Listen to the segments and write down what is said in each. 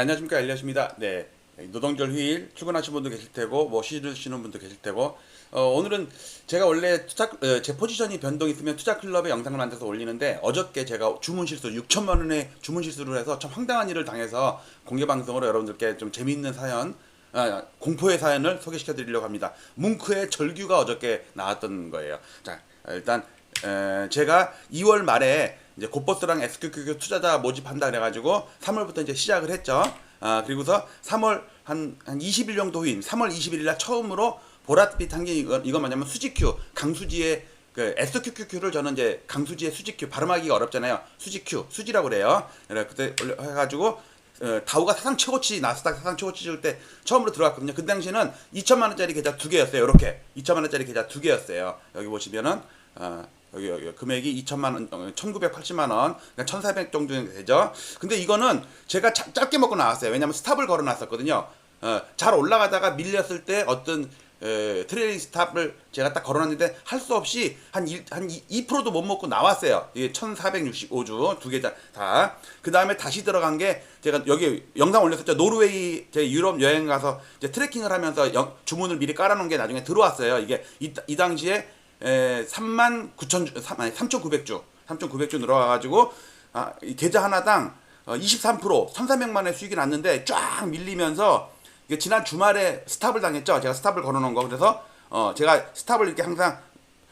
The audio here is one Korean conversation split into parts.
네, 안녕하십니까 엘리엇입니다. 네, 노동절 휴일 출근하시는 분도 계실 테고 뭐 쉬시는 분도 계실 테고 어, 오늘은 제가 원래 투자 어, 제 포지션이 변동 있으면 투자 클럽에 영상을 만들어서 올리는데 어저께 제가 주문 실수 6천만 원의 주문 실수를 해서 참 황당한 일을 당해서 공개 방송으로 여러분들께 좀 재미있는 사연 아, 공포의 사연을 소개시켜 드리려고 합니다. 뭉크의 절규가 어저께 나왔던 거예요. 자, 일단 에, 제가 2월 말에 이제 곧버스랑 SQQQ 투자자 모집한다 그래가지고 3월부터 이제 시작을 했죠. 아 그리고서 3월 한, 한 20일 정도 후인 3월 21일 날 처음으로 보랏빛 한게 이건 이건 뭐냐면 수지큐 강수지의 그 SQQQ를 저는 이제 강수지의 수지큐 발음하기가 어렵잖아요. 수지큐 수지라고 그래요. 그래 그때 해가지고 어, 다우가 사상 최고치 나스닥 사상 최고치 줄때 처음으로 들어갔거든요. 그 당시에는 2천만 원짜리 계좌 두 개였어요. 이렇게 2천만 원짜리 계좌 두 개였어요. 여기 보시면은 어, 여기, 여기 금액이 2천만 원, 어, 1,980만 원, 그러니까 1,400 정도 되죠. 근데 이거는 제가 차- 짧게 먹고 나왔어요. 왜냐면 스탑을 걸어놨었거든요. 어, 잘 올라가다가 밀렸을 때 어떤 에, 트레이딩 스탑을 제가 딱 걸어놨는데 할 수 없이 한, 일, 한 2, 도 못 먹고 나왔어요. 이게 1465주 두개 다. 다. 그 다음에 다시 들어간 게 제가 여기 영상 올렸었죠. 노르웨이 제 유럽 여행 가서 이제 트레킹을 하면서 영- 주문을 미리 깔아놓은 게 나중에 들어왔어요. 이게 이, 이 당시에 에, 3만 9천 주, 3, 아니 3,900주, 3,900주 늘어가가지고 아, 이 계좌 하나당 어, 23% 1,300만 원의 수익이 났는데 쫙 밀리면서 이게 지난 주말에 스탑을 당했죠. 제가 스탑을 걸어놓은 거 그래서 어, 제가 스탑을 이렇게 항상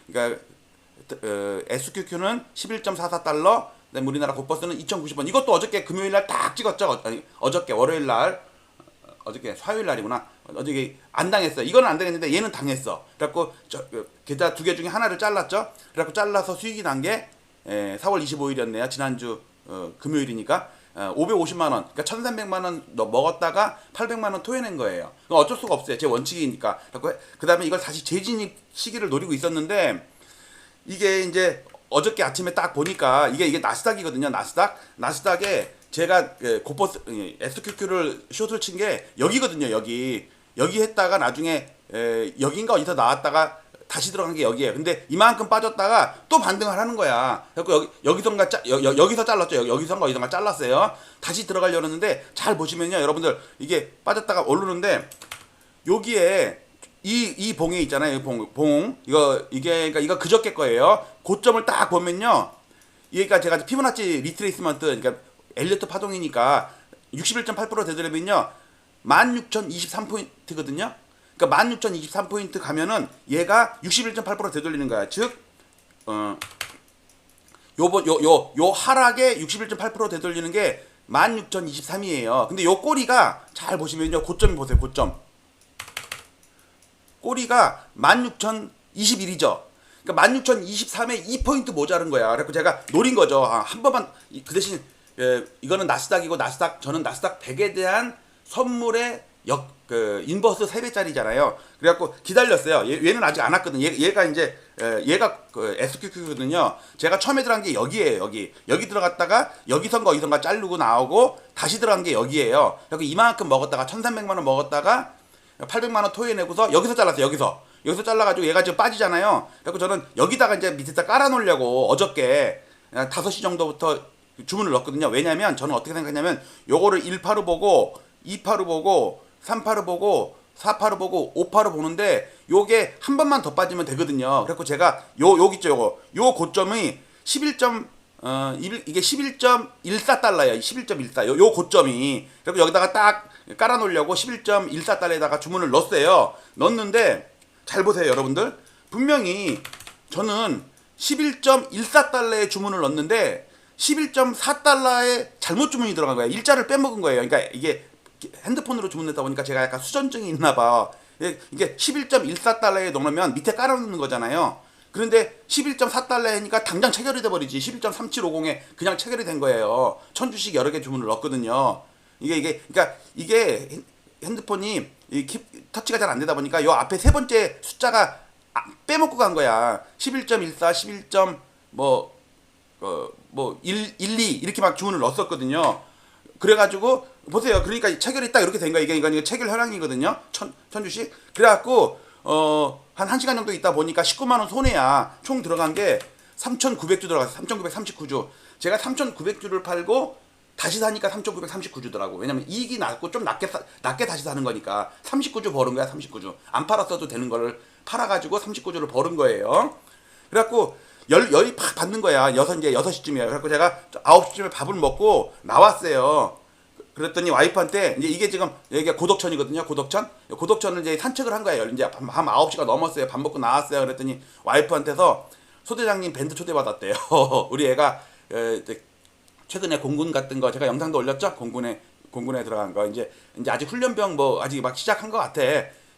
그러니까 어, SQQ는 11.44 달러, 그다음에 우리나라 곧버스는 2,090원. 이것도 어저께 금요일 날 딱 찍었죠. 어, 아니, 어저께 월요일 날 어, 어저께 화요일 날이구나. 어저께 안 당했어. 이거는 안 당했는데 얘는 당했어. 그래갖고 저, 그, 계좌 두 개 중에 하나를 잘랐죠. 그래갖고 잘라서 수익이 난 게 4월 25일이었네요. 지난주 어, 금요일이니까 어, 550만 원. 그러니까 1,300만 원 너- 먹었다가 800만 원 토해낸 거예요. 어쩔 수가 없어요. 제 원칙이니까. 그래갖고 그다음에 이걸 다시 재진입 시기를 노리고 있었는데 이게 이제 어저께 아침에 딱 보니까 이게 이게 나스닥이거든요. 나스닥. 나스닥에 제가 그 고퍼스 예, SQQ를 숏을 친 게 여기거든요. 여기 여기 했다가 나중에 에, 여긴가 어디서 나왔다가 다시 들어간 게 여기에요. 근데 이만큼 빠졌다가 또 반등을 하는 거야. 그래서 여기 여기선가 짜, 여, 여, 여기서 잘랐죠. 여기, 여기 선가 어디선가 잘랐어요. 다시 들어가려고 했는데 잘 보시면요, 여러분들 이게 빠졌다가 오르는데 여기에 이, 이 봉에 있잖아요. 이 봉, 봉. 이거, 이게, 그러니까 이거 그저께 거예요. 고점을 딱 보면요. 얘가 제가 피부나치 리트레이스먼트, 그러니까 엘리어트 파동이니까 61.8% 되더라면요. 16,023포인트거든요. 그러니까 16,023포인트 가면은 얘가 61.8% 되돌리는 거야. 즉, 어, 요번, 요, 요, 요 하락에 61.8% 되돌리는 게 16,023이에요. 근데 요 꼬리가 잘 보시면요. 고점 보세요. 고점. 꼬리가 16,021이죠. 그러니까 16,023에 2포인트 모자른 거야. 그래서 제가 노린 거죠. 아, 한 번만 이- 그 대신 예, 이거는 나스닥이고 나스닥 저는 나스닥 100에 대한 선물의 역, 그 인버스 3배짜리잖아요. 그래갖고 기다렸어요. 얘, 얘는 아직 안 왔거든. 얘, 얘가 이제 에, 얘가 그 SQQ거든요. 제가 처음에 들어간 게 여기에요. 여기 여기 들어갔다가 여기선가 어디선가 자르고 나오고 다시 들어간 게 여기에요. 그래서 이만큼 먹었다가 1,300만 원 먹었다가 800만 원 토해내고서 여기서 잘랐어요. 여기서 여기서 잘라가지고 얘가 지금 빠지잖아요. 그래서 저는 여기다가 이제 밑에다 깔아놓으려고 어저께 5시 정도부터 주문을 넣었거든요. 왜냐면 저는 어떻게 생각했냐면 요거를 1파로 보고 2파로 보고 3파로 보고 4파로 보고 5파로 보는데 요게 한 번만 더 빠지면 되거든요. 그래서 제가 요 여기 있죠 요거 요 고점이 11. 어, 일- 이게 11.14달러예요. 11.14. 요, 요 고점이. 그리고 여기다가 딱 깔아놓으려고 11.14달러에다가 주문을 넣었어요. 넣었는데, 잘 보세요, 여러분들. 분명히 저는 11.14달러에 주문을 넣었는데, 11.4달러에 잘못 주문이 들어간 거예요. 일자를 빼먹은 거예요. 그러니까 이게 핸드폰으로 주문했다 보니까 제가 약간 수전증이 있나 봐. 이게- 이게 11.14달러에 넣으면 밑에 깔아놓는 거잖아요. 그런데 11.4달러 하니까 당장 체결이 돼버리지. 11.3750에 그냥 체결이 된 거예요. 천 주씩 여러 개 주문을 넣었거든요. 이게 이게 그러니까 이게 핸- 핸드폰이 이 키, 터치가 잘 안 되다 보니까 요 앞에 세 번째 숫자가 아, 빼먹고 간 거야. 11.14, 11. 뭐 어, 뭐 1, 1, 2 이렇게 막 주문을 넣었었거든요. 그래가지고 보세요. 그러니까 체결이 딱 이렇게 된 거야. 이게 이거 체결 현황이거든요. 천, 천 주씩. 그래갖고 어한 1시간 정도 있다 보니까 19만 원 손해야. 총 들어간 게 3,900주 들어갔어. 3,939주. 제가 3,900주를 팔고 다시 사니까 3,939주더라고. 왜냐면 이익이 낮고 좀 낮게 사, 낮게 다시 사는 거니까 39주 버는 거야, 39주. 안 팔았어도 되는 거를 팔아가지고 39주를 버는 거예요. 그래갖고 열, 열이 팍 받는 거야. 여섯, 이제 6시쯤이에요. 그래갖고 제가 9시쯤에 밥을 먹고 나왔어요. 그랬더니 와이프한테 이제 이게 지금 여기가 고덕천이거든요. 고덕천. 고덕천을 이제 산책을 한 거예요. 이제 밤, 밤 9시가 넘었어요. 밥 먹고 나왔어요. 그랬더니 와이프한테서 소대장님 밴드 초대받았대요. 우리 애가 최근에 공군 같은 거 제가 영상도 올렸죠. 공군에 공군에 들어간 거 이제 이제 아직 훈련병 뭐 아직 막 시작한 것 같아.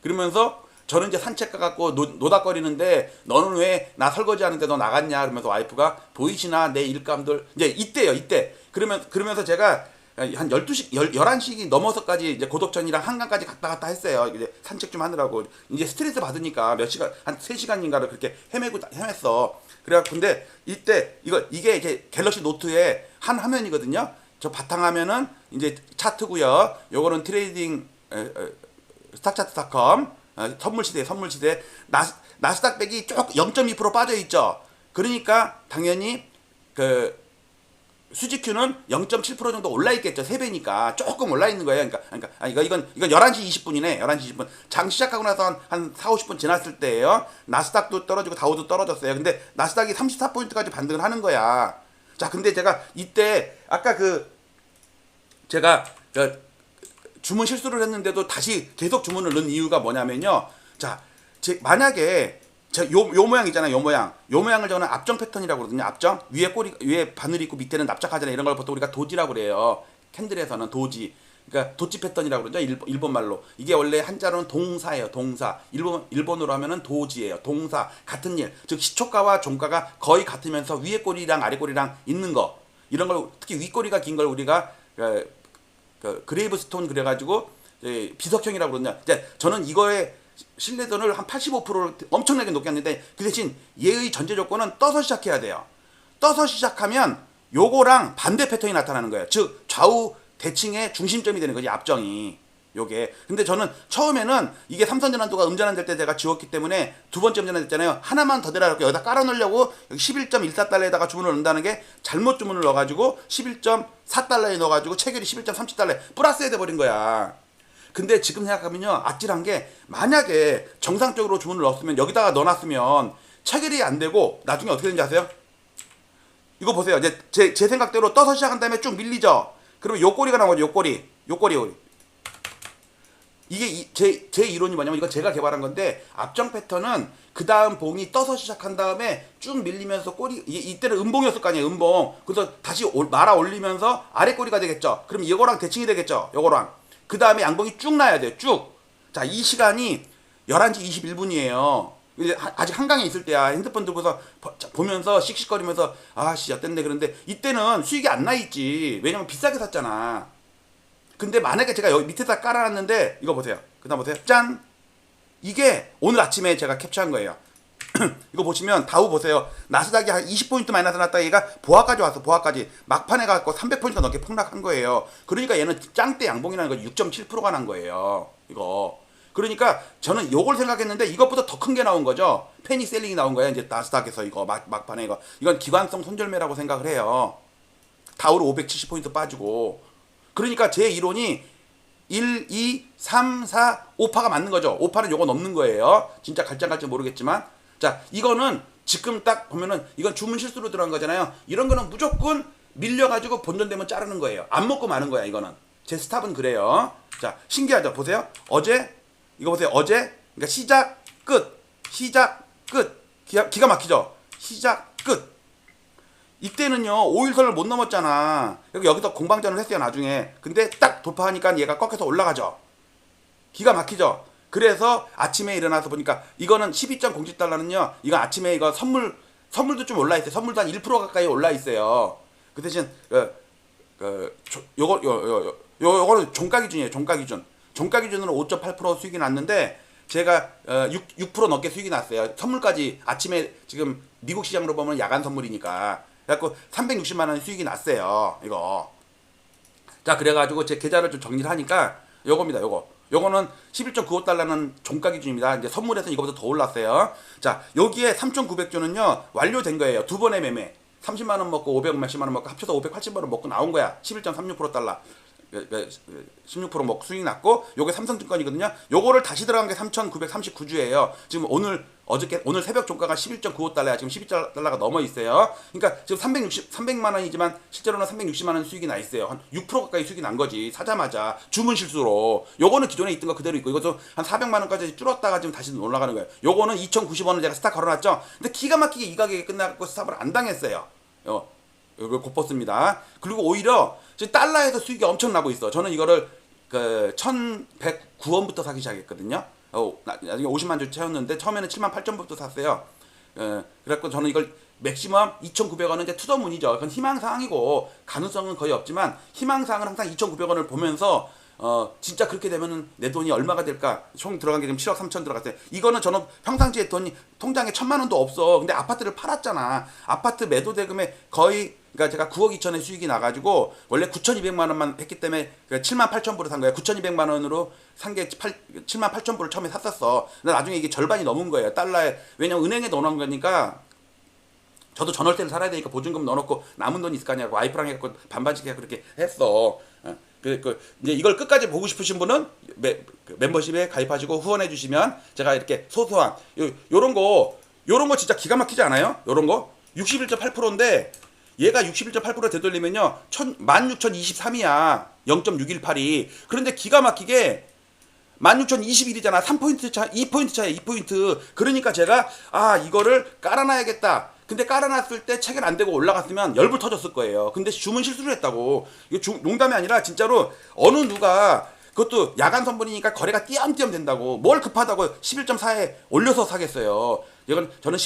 그러면서 저는 이제 산책 가갖고 노, 노닥거리는데 너는 왜 나 설거지 하는데 너 나갔냐 그러면서 와이프가 보이시나 내 일감들 이제 이때요 이때 그러면 그러면서 제가 한 12시 1 11시 넘어서까지 이제 고덕천이랑 한강까지 갔다 갔다 했어요. 이제 산책 좀 하느라고 이제 스트레스 받으니까 몇 시간 한 3시간인가를 그렇게 헤매고 헤맸어. 그래 근데 이때 이거 이게 이제 갤럭시 노트의 한 화면이거든요. 저 바탕 화면은 이제 차트고요. 요거는 트레이딩 어, 선물 시대 선물 시대 나스 나스닥백이 쭉0.2% 빠져 있죠. 그러니까 당연히 그 수지큐는 0.7% 정도 올라 있겠죠. 3배니까 조금 올라 있는 거예요. 그러니까 그러니까 아 이거 이건 이건 11시 20분이네. 11시 20분. 장 시작하고 나서 한, 한 4, 50분 지났을 때예요. 나스닥도 떨어지고 다우도 떨어졌어요. 근데 나스닥이 34포인트까지 반등을 하는 거야. 자, 근데 제가 이때 아까 그 제가 그 주문 실수를 했는데도 다시 계속 주문을 넣은 이유가 뭐냐면요. 자, 제 만약에 제 요 요 모양 있잖아요. 요 모양. 요 모양을 저는 앞정 패턴이라고 그러거든요. 앞정. 위에 꼬리 위에 바늘이 있고 밑에는 납작하잖아요. 이런 걸 보통 우리가 도지라고 그래요. 캔들에서는 도지. 그러니까 도치 패턴이라고 그러죠. 일본, 일본 말로. 이게 원래 한자로는 동사예요. 동사. 일본 일본어로 하면은 도지예요. 동사. 같은 일. 즉 시초가와 종가가 거의 같으면서 위에 꼬리랑 아래 꼬리랑 있는 거. 이런 걸 특히 윗꼬리가 긴 걸 우리가 그, 그 그레이브 스톤 그래가지고 예, 비석형이라고 그러냐. 이제 저는 이거에 신뢰도를 한 85%를 엄청나게 높게 했는데 그 대신 얘의 전제 조건은 떠서 시작해야 돼요. 떠서 시작하면 요거랑 반대 패턴이 나타나는 거예요. 즉 좌우 대칭의 중심점이 되는 거지 앞정이. 요게. 근데 저는 처음에는 이게 삼선 전환도가 음전환될 때 제가 지웠기 때문에 두 번째 음전환됐잖아요. 하나만 더 내려놓고 여기다 깔아놓으려고 여기 11.14달러에다가 주문을 넣는다는 게 잘못 주문을 넣어가지고 11.4달러에 넣어가지고 체결이 11.37달러에 플러스에 돼버린 거야. 근데 지금 생각하면요 아찔한 게 만약에 정상적으로 주문을 넣었으면 여기다가 넣어놨으면 체결이 안 되고 나중에 어떻게 되는지 아세요? 이거 보세요. 이제 제, 제 생각대로 떠서 시작한 다음에 쭉 밀리죠. 그러면 요 꼬리가. 요 꼬리, 요 꼬리, 요 꼬리. 이게 제 제 이론이 뭐냐면 이건 제가 개발한 건데 앞정 패턴은 그 다음 봉이 떠서 시작한 다음에 쭉 밀리면서 꼬리 이, 이때는 음봉이었을 거 아니에요 음봉. 그래서 다시 올, 말아 올리면서 아래 꼬리가 되겠죠. 그럼 이거랑 대칭이 되겠죠 요거랑. 그 다음에 양봉이 쭉 나야 돼요 쭉자 이 시간이 11시 21분이에요. 이제 하- 아직 한강에 있을 때야. 핸드폰 들고서 보면서 씩씩거리면서 아씨 어땠네 그런데 이때는 수익이 안 나 있지. 왜냐면 비싸게 샀잖아 근데 만약에 제가 여기 밑에다 깔아놨는데 이거 보세요. 그다음 보세요. 짠. 이게 오늘 아침에 제가 캡처한 거예요. 이거 보시면 다우 보세요. 나스닥이 한 20포인트 마이너스 났다 얘가 보합까지 왔어. 보합까지. 막판에 갖고 300포인트 넘게 폭락한 거예요. 그러니까 얘는 짱대 양봉이라는 거 6.7%가 난 거예요. 이거. 그러니까 저는 요걸 생각했는데 이것보다 더 큰 게 나온 거죠. 페니 셀링이 나온 거예요. 이제 나스닥에서 이거 막, 막판에 이거. 이건 기관성 손절매라고 생각을 해요. 다우로 570포인트 빠지고. 그러니까 제 이론이 1, 2, 3, 4, 5파가 맞는 거죠. 5파는 요거 넘는 거예요. 진짜 갈지 안 갈지 모르겠지만. 자, 이거는 지금 딱 보면은 이건 주문 실수로 들어간 거잖아요. 이런 거는 무조건 밀려가지고 본전되면 자르는 거예요. 안 먹고 마는 거야, 이거는. 제 스탑은 그래요. 자, 신기하죠? 보세요. 어제, 이거 보세요. 어제, 그러니까 시작, 끝. 시작, 끝. 기가, 기가 막히죠? 시작, 끝. 이때는요 5일선을 못 넘었잖아. 여기 여기서 공방전을 했어요 나중에. 근데 딱 돌파하니까 얘가 꺾여서 올라가죠. 기가 막히죠. 그래서 아침에 일어나서 보니까 이거는 12.07달러는요 이거 아침에 이거 선물 선물도 좀 올라 있어요. 선물도 한 1% 가까이 올라 있어요. 그 대신 그, 그 조- 요거 요, 요, 요, 요 요거는 종가 기준이에요 종가 기준. 종가 기준으로 5.8% 수익이 났는데 제가 어, 6, 6% 넘게 수익이 났어요. 선물까지 아침에 지금 미국 시장으로 보면 야간 선물이니까 그래갖고 360만 원 수익이 났어요. 이거. 자 그래가지고 제 계좌를 좀 정리를 하니까 요겁니다. 요거. 요거는 11.95달러는 종가 기준입니다. 이제 선물에서 이거보다 더 올랐어요. 자 여기에 3,900주는요 완료된 거예요. 두 번의 매매. 30만 원 먹고 500 몇십만 원 먹고 합쳐서 580만 원 먹고 나온 거야. 11.36% 달러. 16% 먹고 수익 났고 요게 삼성증권이거든요. 요거를 다시 들어간 게 3,939주예요. 지금 오늘 어저께 오늘 새벽 종가가 11.95달러야. 지금 12달러가 넘어 있어요. 그러니까 지금 360 300만 원이지만 실제로는 360만 원 수익이 나 있어요. 한 6% 가까이 수익이 난 거지. 사자마자 주문 실수로. 요거는 기존에 있던 거 그대로 있고 이것도 한 400만 원까지 줄었다가 지금 다시 올라가는 거예요. 요거는 2,090원을 제가 스탑 걸어놨죠. 근데 기가 막히게 이 가격에 끝나고 스탑을 안 당했어요. 요 이걸 곧벗습니다. 그리고 오히려 지금 달러에서 수익이 엄청 나고 있어. 저는 이거를 그 1,109원부터 사기 시작했거든요. 어, 나- 나중에 50만 주 채웠는데 처음에는 7만 8천부터 샀어요. 어, 그래갖고 저는 이걸 맥시멈 2,900원은 이제 투더문이죠. 그건 희망사항이고 가능성은 거의 없지만 희망사항은 항상 2,900원을 보면서 어 진짜 그렇게 되면은 내 돈이 얼마가 될까? 총 들어간 게 지금 7억 3천 들어갔어요. 이거는 저는 평상시에 돈이 통장에 천만 원도 없어. 근데 아파트를 팔았잖아. 아파트 매도 대금에 거의 그러니까 제가 9억 2천의 수익이 나가지고 원래 9,200만 원만 했기 때문에 7만 8천 불을 산 거야. 9,200만 원으로 산 게 7만 8천 불을 처음에 샀었어. 근데 나중에 이게 절반이 넘은 거예요. 달러에 왜냐면 은행에 넣어놓은 거니까 저도 전월세를 살아야 되니까 보증금 넣어놓고 남은 돈이 있을 거 아니야. 와이프랑 해갖고 반반씩 해 그렇게 했어. 어, 그, 그 이제 이걸 끝까지 보고 싶으신 분은 매, 그 멤버십에 가입하시고 후원해 주시면 제가 이렇게 소소한 요, 요런 거 요런 거 진짜 기가 막히지 않아요? 요런 거 61.8%인데 얘가 61.8% 되돌리면요 16,023이야 0.618이 그런데 기가 막히게 16,021이잖아. 3포인트 차, 2포인트 차야, 2포인트. 그러니까 제가, 아, 이거를 깔아놔야겠다. 근데 깔아놨을 때 체결 안 되고 올라갔으면 열불 터졌을 거예요. 근데 주문 실수를 했다고. 이거 주- 농담이 아니라 진짜로 어느 누가 그것도 야간 선분이니까 거래가 띄엄띄엄 된다고. 뭘 급하다고 11.4에 올려서 사겠어요. 이건 저는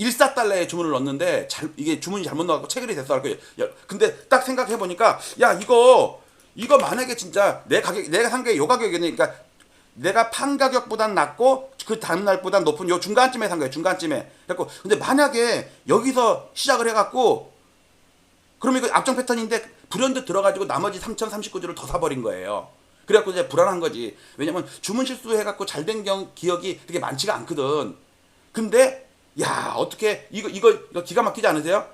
11.14달러에 주문을 넣었는데 잘, 이게 주문이 잘못 나가고 체결이 됐어. 그 야, 근데 딱 생각해 보니까 야 이거 이거 만약에 진짜 내 가격 내가 산 게 요 가격이니까 내가 판 가격보단 낮고 그 다음 날보단 높은 요 중간쯤에 산 거예요. 중간쯤에. 그래고 근데 만약에 여기서 시작을 해 갖고 그러면 이거 앞정 패턴인데 불현듯 들어가지고 나머지 3,039주를 더 사버린 거예요. 그래갖고 이제 불안한 거지. 왜냐면 주문 실수해갖고 잘된경 기억이 그렇게 많지가 않거든. 근데 야 어떻게 이거 이거 이거 기가 막히지 않으세요?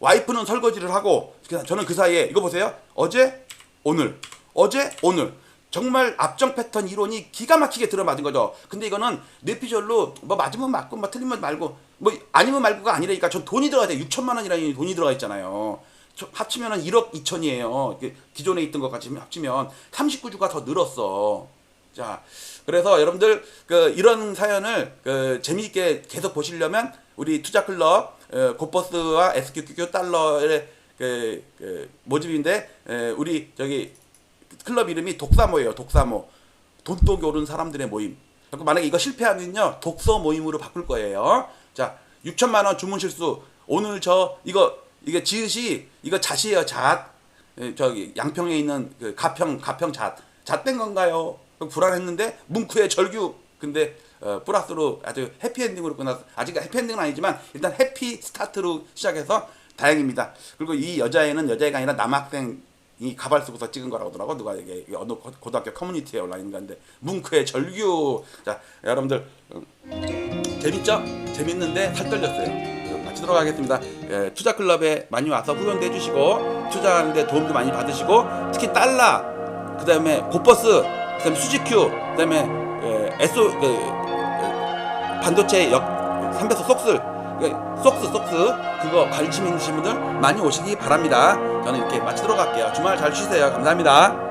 와이프는 설거지를 하고 저는 그 사이에 이거 보세요. 어제 오늘 어제 오늘 정말 앞정 패턴 이론이 기가 막히게 들어맞은 거죠. 근데 이거는 뇌피셜로 뭐 맞으면 맞고 뭐 틀리면 말고 뭐 아니면 말고가 아니라니까 전 돈이 들어가야 돼. 6천만 원이라는 돈이 들어가 있잖아요. 저- 합치면은 1억 2천이에요. 기존에 있던 것 같이 합치면 39주가 더 늘었어. 자, 그래서 여러분들 그 이런 사연을 그 재미있게 계속 보시려면 우리 투자 클럽 어, 고버스와 SQQQ 달러의 그, 그 모집인데 에, 우리 저기 클럽 이름이 독사모예요. 독사모. 돈독이 오른 사람들의 모임. 만약에 이거 실패하면요 독서 모임으로 바꿀 거예요. 자, 6천만 원 주문 실수. 오늘 저 이거 이게 지읒이 이거 잣이에요. 잣. 에, 저기 양평에 있는 그 가평 가평 잣. 잣된 건가요? 불안했는데 뭉크의 절규. 근데 어, 플러스로 아주 해피엔딩으로 끝났어. 아직 해피엔딩은 아니지만 일단 해피 스타트로 시작해서 다행입니다. 그리고 이 여자애는 여자애가 아니라 남학생이 가발 쓰고서 찍은 거라고 하더라고 누가 이게 어느 고- 고등학교 커뮤니티에 올라있는 건데 뭉크의 절규. 자 여러분들 음, 재밌죠? 재밌는데 살 떨렸어요. 마치도록 하겠습니다. 예, 투자 클럽에 많이 와서 후원도 해주시고 투자하는데 도움도 많이 받으시고 특히 달러, 그 다음에 고버스, 그 다음에 수지큐, 그 다음에 예, 그, 예, 반도체 역 3배속 속슬, 그, 속스 속스 그거 관심 있으신 분들 많이 오시기 바랍니다. 저는 이렇게 마치도록 할게요. 주말 잘 쉬세요. 감사합니다.